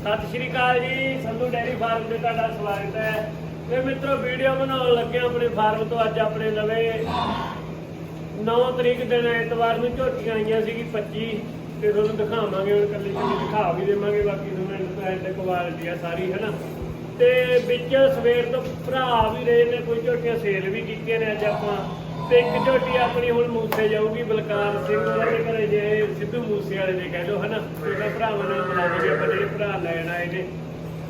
ਸਤਿ ਸ਼੍ਰੀ ਅਕਾਲ ਜੀ, Sandhu dairy farm ਤੇ ਤੁਹਾਡਾ ਸਵਾਗਤ ਹੈ। ਤੇ ਮਿੱਤਰੋ, ਵੀਡੀਓ ਬਣਾਉਣ ਲੱਗੇ ਆਪਣੇ ਫਾਰਮ ਤੋਂ ਅੱਜ ਆਪਣੇ ਨਵੇਂ। 9 ਤਰੀਕ ਦਿਨ ਐਤਵਾਰ ਨੂੰ ਝੋਟੀਆਂ ਆਈਆਂ ਸੀਗੀ 25 ਤੇ ਤੁਹਾਨੂੰ ਦਿਖਾਵਾਂਗੇ, ਹੁਣ ਕੱਲੀ ਕੱਲੀ ਦਿਖਾ ਵੀ ਦੇਵਾਂਗੇ, ਬਾਕੀ ਤੁਹਾਨੂੰ ਐਂਡ ਕੁਆਲਿਟੀ ਆ ਸਾਰੀ, ਹੈਨਾ? ਤੇ ਵਿੱਚ ਸਵੇਰ ਤੋਂ ਭਰਾ ਵੀ ਰਹੇ ਨੇ, ਕੋਈ ਝੋਟੀਆਂ ਸੇਲ ਵੀ ਕੀਤੀਆਂ ਨੇ ਅੱਜ ਆਪਾਂ। ਤੇ ਇੱਕ ਝੋਟੀ ਆਪਣੀ ਹੁਣ ਮੂਸੇ ਜਾਊਗੀ, ਬਲਕਾਰ ਸਿੰਘ ਉਹਨਾਂ ਦੇ ਘਰੇ ਜੇ ਸਿੱਧੂ ਮੂਸੇ ਵਾਲੇ ਦੇ ਕਹਿ ਲਓ, ਹਨਾ? ਉਹਨਾਂ ਭਰਾਵਾਂ ਨਾਲ ਬੁਲਾਵਾਂਗੇ ਆਪਾਂ ਜਿਹੜੇ ਭਰਾ ਲੈਣ ਆਏ ਨੇ।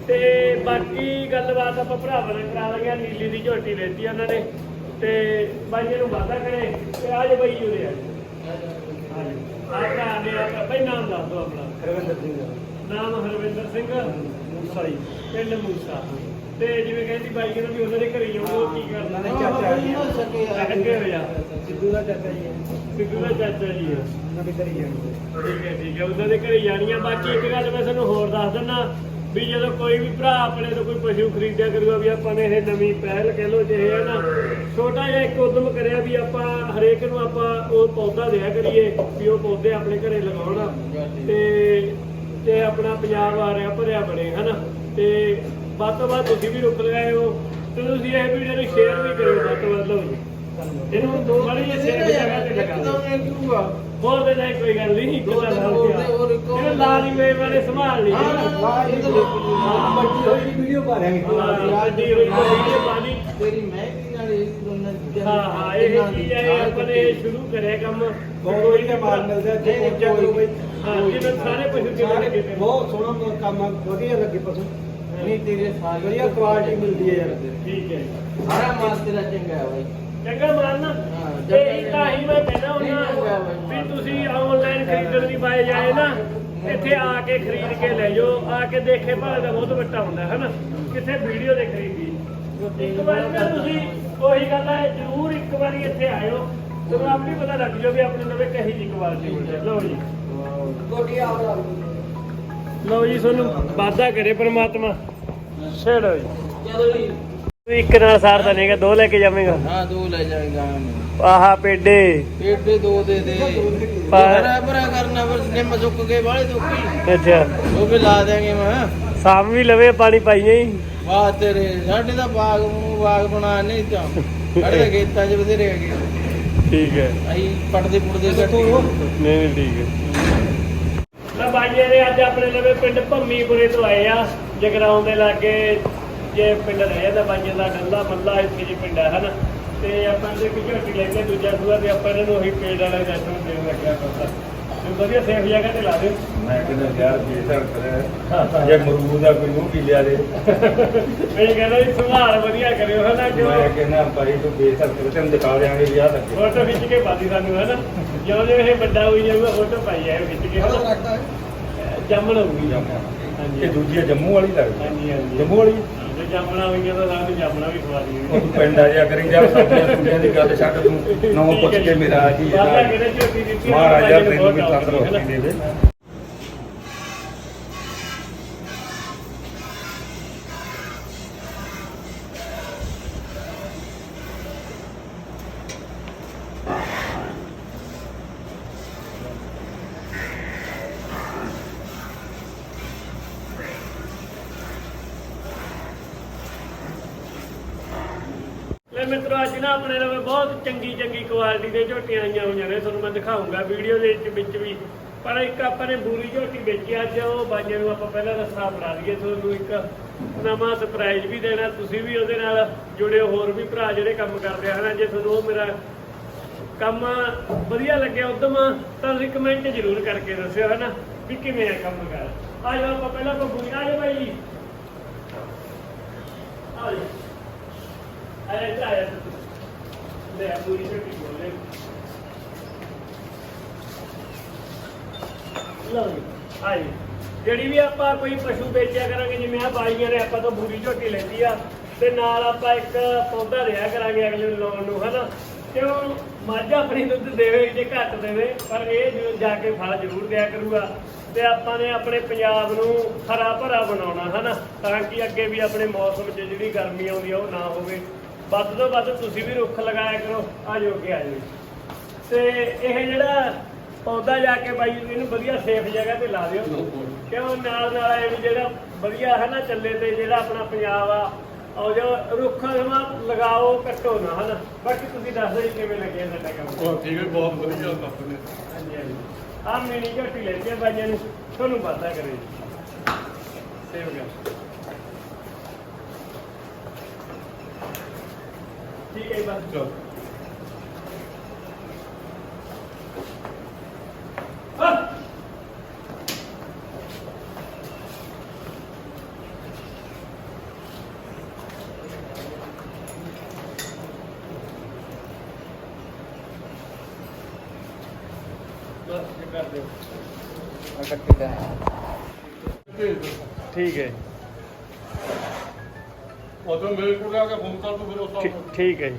ਤੇ ਬਾਕੀ ਗੱਲਬਾਤ ਆਪਾਂ ਭਰਾਵਾਂ ਨਾਲ ਕਰਾ ਲਾਂਗੇ ਨੀਲੀ ਦੀ ਝੋਟੀ ਲੈਤੀ ਉਹਨਾਂ ਨੇ। ਤੇ ਬਾਈ ਨੂੰ ਵਾਦਾ ਕਰੇ, ਤੇ ਆ ਜਾ ਬਾਈ ਆ ਆ ਭਰਾ ਨੇ ਆ ਨਾਮ ਦੱਸ ਦਿਓ ਆਪਣਾ। ਰਵਿੰਦਰ ਸਿੰਘ ਨਾਮ ਹਰਵਿੰਦਰ ਸਿੰਘ ਮੂਸਾ ਜੀ ਪਿੰਡ ਮੂਸਾ। ਤੇ ਜਿਵੇਂ ਕਹਿੰਦੀ ਬਾਈ ਕਹਿੰਦਾ ਵੀ ਉਹਨਾਂ ਦੇ ਘਰੇ ਜਾਊਗਾ ਉਹ ਕੀ ਉਹਨਾਂ ਦੇ ਚਾਚਾ ਜੀ ਅੱਗੇ ਹੋ ਜਾ ਸਿੱਧੂ ਦਾ ਚਾਚਾ ਜੀ ਸਿੱਧੂ ਦਾ ਚਾਚਾ ਜੀ ਉਹਨਾਂ ਦੇ ਘਰੇ ਜਾਣਗੇ ਠੀਕ ਹੈ ਠੀਕ ਹੈ ਉਹਨਾਂ ਦੇ ਘਰੇ ਜਾਣੀਆਂ ਬਾਕੀ ਇੱਕ ਗੱਲ ਮੈਂ ਤੁਹਾਨੂੰ ਹੋਰ ਦੱਸ ਦਿੰਦਾ ਵੀ ਜਦੋਂ ਕੋਈ ਵੀ ਭਰਾ ਆਪਣੇ ਤੋਂ ਕੋਈ ਪਸ਼ੂ ਖਰੀਦਿਆ ਕਰੂਗਾ ਵੀ ਆਪਾਂ ਨੇ ਇਹ ਨਵੀਂ ਪਹਿਲ ਕਹਿ ਲੋ ਜੇ ਹੈ ਨਾ ਛੋਟਾ ਜਿਹਾ ਇੱਕ ਉਦਮ ਕਰਿਆ ਵੀ ਆਪਾਂ ਹਰੇਕ ਨੂੰ ਆਪਾਂ ਉਹ ਪੌਦਾ ਦਿਆ ਕਰੀਏ ਵੀ ਉਹ ਪੌਦੇ ਆਪਣੇ ਘਰੇ ਲਗਾਉਣ। ਤੇ ਤੇ ਆਪਣਾ ਪੰਜਾਬ ਆ ਰਿਹਾ ਭਰਿਆ ਬਣੇ ਹਨਾ? ਤੇ ਵੱਧ ਤੋਂ ਵੱਧ ਤੁਸੀਂ ਵੀ ਰੁਕ ਲਗਾਏ ਹੋ ਤੇ ਤੁਸੀਂ ਇਹ ਵੀਡੀਓ ਨੂੰ ਸ਼ੇਅਰ ਵੀ ਕਰਿਓ ਵੱਧ ਤੋਂ ਵੱਧ ਲਓ ਜੀ। ਇਹਨੂੰ ਦੋ ਵਾਰੀ ਸ਼ੇਅਰ ਜਗ੍ਹਾ ਤੇ ਲਗਾ ਦੇ ਨਹੀਂ ਕੋਈ ਗੱਲ ਨਹੀਂ ਕਿੱਦਾਂ ਦੇ- ਨਾਲ ਹੋਰ ਦੀ ਵੇ ਵਾਲੇ ਸੰਭਾਲ ਲਈ ਵਾਹ ਇਹ ਤਾਂ ਹਾਂ ਬੱਚੀ ਹੋਈ ਵੀਡੀਓ ਪਾ ਰਹੇ ਹਾਂ। ਅੱਡੀ ਹੋਈ ਵੀਡੀਓ ਪਾਣੀ ਤੇਰੀ ਮਹਿੰਦੀ ਨਾਲ ਇਹ ਦੋਨਾਂ ਚੀਜ਼ਾਂ ਹਾਂ ਹਾਂ ਇਹ ਚੀਜ਼ ਹੈ ਇਹ ਆਪਾਂ ਨੇ ਸ਼ੁਰੂ ਕਰਿਆ ਕੰਮ। ਬਹੁਤ ਵਧੀਆ ਮਾਲ ਮਿਲਦਾ ਇੱਥੇ ਪਹੁੰਚਿਆ ਕਰੋ ਬਈ ਹਾਂ ਜਿਵੇਂ ਸਾਰੇ ਪਸ਼ੂ ਪਏ? ਨੇ। ਬਹੁਤ ਸੋਹਣਾ ਕੰਮ ਵਧੀਆ ਲੱਗੇ ਪਸ਼ੂ। ਨਹੀਂ ਤੇਰੇ ਸਾਰੇ ਵਧੀਆ ਕੁਆਲਿਟੀ ਮਿਲਦੀ ਹੈ ਯਾਰ। ਠੀਕ ਹੈ। ਸਾਰਾ ਮਾਲ ਤੇਰਾ ਚੰਗਾ ਹੈ ਬਾਈ। ਚੰਗਾ ਮਾਨ ਨਾ? ਹਾਂ, ਤੇ ਇਹ ਤਾਂ ਹੀ ਮੈਂ ਚੰਗਾ ਹੁੰਦਾ। ਵੀ ਤੁਸੀਂ ਆਨਲਾਈਨ ਖਰੀਦਣ ਦੀ ਬਾਏ ਜਾਏ ਨਾ ਇੱਥੇ ਆ ਕੇ ਖਰੀਦ ਕੇ ਲੈ ਜਾਓ ਆ ਕੇ ਦੇਖੇ ਭਾਵੇਂ ਦਾ ਬਹੁਤ ਵੱਟਾ ਹੁੰਦਾ ਹੈ ਨਾ ਕਿੱਥੇ ਵੀਡੀਓ ਦੇ ਖਰੀਦੀ ਇੱਕ ਵਾਰੀ ਨਾ ਤੁਸੀਂ ਉਹੀ ਗੱਲ ਹੈ ਜ਼ਰੂਰ ਇੱਕ ਵਾਰੀ ਇੱਥੇ ਆਇਓ। ਤੁਹਾਨੂੰ ਆਪ ਵੀ ਪਤਾ ਲੱਗ ਜਾਓ ਵੀ ਆਪਣੇ ਨਵੇਂ ਕਹੀ ਜੀ ਕੁਆਲਿਟੀ ਹੈ ਲਓ ਜੀ। ਕੋਟੀ ਆ ਲਓ ਜੀ ਤੁਹਾਨੂੰ ਵਾਅਦਾ ਕਰੇ ਪ੍ਰਮਾਤਮਾ। ਛੇੜੋ ਜੀ। ਚਲੋ ਜੀ ਤੂੰ ਇੱਕ ਨਾਲ ਸਾਰਦਾ ਨਹੀਂਗਾ ਦੋ ਲੈ ਕੇ ਜਾਵੇਂਗਾ। ਹਾਂ ਦੋ ਲੈ ਜਾਏਗਾ ਆਹਾ ਪੇਡੇ। ਪੇਟ ਦੇ ਦੋ ਦੇ। ਦੇ ਪਰ- ਭਰਾ ਭਰਾ ਕਰਨਾ ਫਿਰ ਨਿੰਮ ਸੁੱਕ ਗਏ ਵਾਲੇ ਦੁੱਖੀ ਅੱਛਾ। ਉਹ ਵੀ ਲਾ ਦੇਾਂਗੇ ਮੈਂ। ਸਾਮ ਵੀ ਲਵੇ ਪਾਣੀ ਪਾਈਏ ਹੀ ਵਾਹ ਤੇਰੇ ਸਾਡੇ ਤਾਂ ਬਾਗ ਨੂੰ ਬਾਗ ਬਣਾ ਨਹੀਂ ਤਾਂ। ਸਾਡੇ ਖੇਤਾਂ 'ਚ ਬਥੇਰੇ ਹੈਗੇ ਠੀਕ ਹੈ। ਅਸੀਂ ਪੜਦੇ ਪੁੜਦੇ ਕੱਟੇ ਨਹੀਂ ਨਹੀਂ ਠੀਕ ਹੈ। ਤਾਂ ਬਾਈਏ ਨੇ ਅੱਜ ਆਪਣੇ ਨਵੇਂ ਪਿੰਡ ਭੰਮੀਪੁਰੇ ਤੋਂ ਆਏ ਆ। ਜਗਰਾਉਂ ਦੇ ਲਾਗੇ ਜੇ ਪਿੰਡ ਰਹੇ ਤਾਂ ਬਾਈਏ ਦਾ ਡੱਲਾ ਮੱਲਾ ਇੱਥੇ ਜੀ ਪਿੰਡ ਹੈ ਹਨਾ? ਤੇ ਆਪਾਂ ਦੇ ਝੋਟੀ ਲੈ ਕੇ ਦੂਜਾ ਸੂਆ ਤੇ ਆਪਾਂ ਇਹਨਾਂ ਨੂੰ ਉਹੀ ਪੇੜ ਵਾਲਾ ਜੈਸਨ ਦੇਣ ਲੱਗਿਆ ਪਤਾ ਤੇ। ਵਧੀਆ ਸੇਫ ਜਗ੍ਹਾ ਤੇ ਲਾ ਦਿਓ। ਮੈਂ ਕਹਿੰਦਾ ਯਾਰ ਬੇਸਰ ਕਰੇ ਜੇ ਮਰੂਦ ਦਾ ਕੋਈ ਨੂੰ ਵੀ ਲਿਆ ਦੇ ਮੈਂ ਕਹਿੰਦਾ ਜੀ ਸੰਭਾਲ ਵਧੀਆ ਕਰਿਓ ਹਨਾ ਮੈਂ ਕਿਉਂ ਕਹਿੰਦਾ ਭਾਈ ਤੂੰ ਬੇਸਰ ਕਰ ਤੈਨੂੰ ਦਿਖਾ ਦਿਆਂਗੇ ਵਿਆਹ ਤੱਕ ਫੋਟੋ ਖਿੱਚ ਕੇ ਪਾਦੀ ਸਾਨੂੰ ਹਨਾ। ਜਦੋਂ ਜਿਵੇਂ ਇਹ ਵੱਡਾ ਹੋਈ ਜਾਊਗਾ ਫੋਟੋ ਪਾਈ ਜਾਏ ਖਿੱਚ ਕੇ ਹਨਾ। ਜੰਮਣ ਹੋਊਗੀ। ਹਾਂਜੀ। ਇਹ ਦੂਜੀ ਆ ਜੰਮੂ ਵਾਲੀ ਲੱਗਦੀ। ਹਾਂਜੀ ਹਾਂਜੀ। ਜੰਮੂ ਵਾਲੀ? ਜੇ ਜਾਮਣਾ ਜਾਮਣਾ ਵੀ ਖਵਾ ਉਹ ਤੂੰ ਪਿੰਡ ਆ ਜਾ ਕਰੀ ਜਾ ਸਬਜ਼ੀਆਂ ਸੁਬਜ਼ੀਆਂ ਦੀ ਗੱਲ ਛੱਡ ਤੂੰ। ਨੌ ਪੁੱਛ ਕੇ ਮੇਰਾ ਆ ਜੀ ਵਾਦਾ ਕਿਹੜੇ ਝੋਟੀ ਦਿੱਤੀ ਮਹਾਰਾਜਾ ਤੈਨੂੰ ਵੀ ਤੰਦਰੁਸਤੀ ਦੇਵੇ। ਮਿੱਤਰੋ, ਅੱਜ ਨਾ ਆਪਣੇ ਲਵੇ ਬਹੁਤ ਚੰਗੀ ਚੰਗੀ ਕੁਆਲਿਟੀ ਦੇ ਝੋਟੀਆਂ ਆਈਆਂ ਹੋਈਆਂ ਨੇ। ਤੁਹਾਨੂੰ ਮੈਂ ਦਿਖਾਉਂਗਾ ਵੀਡੀਓ ਦੇ ਵਿੱਚ ਵੀ। ਪਰ ਇੱਕ ਆਪਾਂ ਨੇ ਬੂਰੀ ਝੋਟੀ ਵੇਚੀ ਅੱਜ ਉਹ ਬਾਈਆਂ ਨੂੰ ਆਪਾਂ ਪਹਿਲਾਂ ਰਸਤਾ ਬਣਾ ਲਈਏ। ਤੁਹਾਨੂੰ ਇੱਕ ਨਵਾਂ ਸਰਪ੍ਰਾਈਜ਼ ਵੀ ਦੇਣਾ। ਤੁਸੀਂ ਵੀ ਉਹਦੇ ਨਾਲ ਜੁੜਿਓ, ਹੋਰ ਵੀ ਭਰਾ ਜਿਹੜੇ ਕੰਮ ਕਰਦੇ ਹਨ? ਜੇ ਤੁਹਾਨੂੰ ਉਹ ਮੇਰਾ ਕੰਮ ਵਧੀਆ ਲੱਗਿਆ ਉਦਮ, ਤਾਂ ਤੁਸੀਂ ਕਮੈਂਟ ਜ਼ਰੂਰ ਕਰਕੇ ਦੱਸਿਓ, ਹਨਾ? ਵੀ ਕਿਵੇਂ ਆ ਕੰਮ ਕਰ? ਆ ਆਪਾਂ ਪਹਿਲਾਂ ਬੂਰੀ ਆ ਜਾਓ ਬਾਈ ਆ ਜਾਓ ਅਰੇ ਚਾਇਆ ਲੈ, ਪੂਰੀ ਛੋਟੀ ਬੋਲੇ ਲਓ ਜੀ ਆਈ ਜਿਹੜੀ ਵੀ ਆਪਾਂ ਕੋਈ ਪਸ਼ੂ ਵੇਚਿਆ ਕਰਾਂਗੇ, ਜਿਵੇਂ ਆ ਬਾਈਆਂ ਨੇ, ਆਪਾਂ ਤੋਂ ਬੂਰੀ ਝੋਟੀ ਲੈਂਦੀ ਆ। ਤੇ ਨਾਲ ਆਪਾਂ ਇੱਕ ਪੌਦਾ ਰਿਆ ਕਰਾਂਗੇ ਅਗਲੇ ਨੂੰ ਲਾਉਣ ਨੂੰ, ਹਨਾ? ਕਿਉਂ ਮੱਝ ਆਪਣੀ ਦੁੱਧ ਦੇਵੇ, ਜੇ ਘੱਟ ਦੇਵੇ, ਪਰ ਇਹ ਜਦੋਂ ਜਾ ਕੇ ਫਲ ਜ਼ਰੂਰ ਦਿਆ ਕਰੂਗਾ। ਤੇ ਆਪਾਂ ਨੇ ਆਪਣੇ ਪੰਜਾਬ ਨੂੰ ਹਰਾ ਭਰਾ ਬਣਾਉਣਾ, ਹਨਾ? ਤਾਂ ਕਿ ਅੱਗੇ ਵੀ ਆਪਣੇ ਮੌਸਮ 'ਚ ਜਿਹੜੀ ਗਰਮੀ ਆਉਂਦੀ ਆ, ਉਹ ਨਾ ਹੋਵੇ। ਵੱਧ ਤੋਂ ਵੱਧ ਤੁਸੀਂ ਵੀ ਰੁੱਖ ਲਗਾਇਆ ਕਰੋ ਆ ਜੋ ਕੇ ਆ ਜਾਓ। ਤੇ ਇਹ ਜਿਹੜਾ ਪੌਦਾ ਜਾ ਕੇ ਬਾਈ ਇਹਨੂੰ ਵਧੀਆ ਸੇਫ ਜਗ੍ਹਾ ਤੇ ਲਾ ਦਿਓ। ਕਿਉਂ? ਨਾਲ ਨਾਲ ਇਹ ਵੀ ਜਿਹੜਾ ਵਧੀਆ ਹੈ ਨਾ ਚੱਲੇ ਤੇ ਜਿਹੜਾ ਆਪਣਾ ਪੰਜਾਬ ਆ ਉਹ ਜੋ ਰੁੱਖਾਂ ਜਮਾ ਲਗਾਓ ਕੱਟੋ ਨਾ ਹਨਾ? ਬਾਕੀ ਤੁਸੀਂ ਦੱਸ ਦਿਓ ਜੀ ਕਿਵੇਂ ਲੱਗਿਆ ਸਾਡਾ ਕੰਮ। ਉਹ ਠੀਕ ਹੈ ਬਹੁਤ ਵਧੀਆ ਦੱਸਦੇ ਨੇ। ਹਾਂਜੀ ਹਾਂਜੀ। ਆ ਮਿਨੀ ਝੋਟੀ ਲੈ ਕੇ ਬਾਈਆਂ ਨੂੰ ਤੁਹਾਨੂੰ ਪਤਾ ਕਰੇ। ਸੇਵ ਕਰ। ਠੀਕ ਹੈ ਜੀ, ਬਸ ਚਲ ਹਾਂ ਬਸ ਇਹ ਕਰ ਦਿਓ ਆ ਕੱਟੀ ਦਾ ਭੇਜ ਦੇ ਠੀਕ ਹੈ ਉਦੋਂ ਮੇਰੇ ਕੋਲ ਆ ਕੇ ਫੋਨ ਕਰ ਤੂੰ ਫਿਰ ਉਸ ਠੀਕ- ਠੀਕ ਹੈ ਜੀ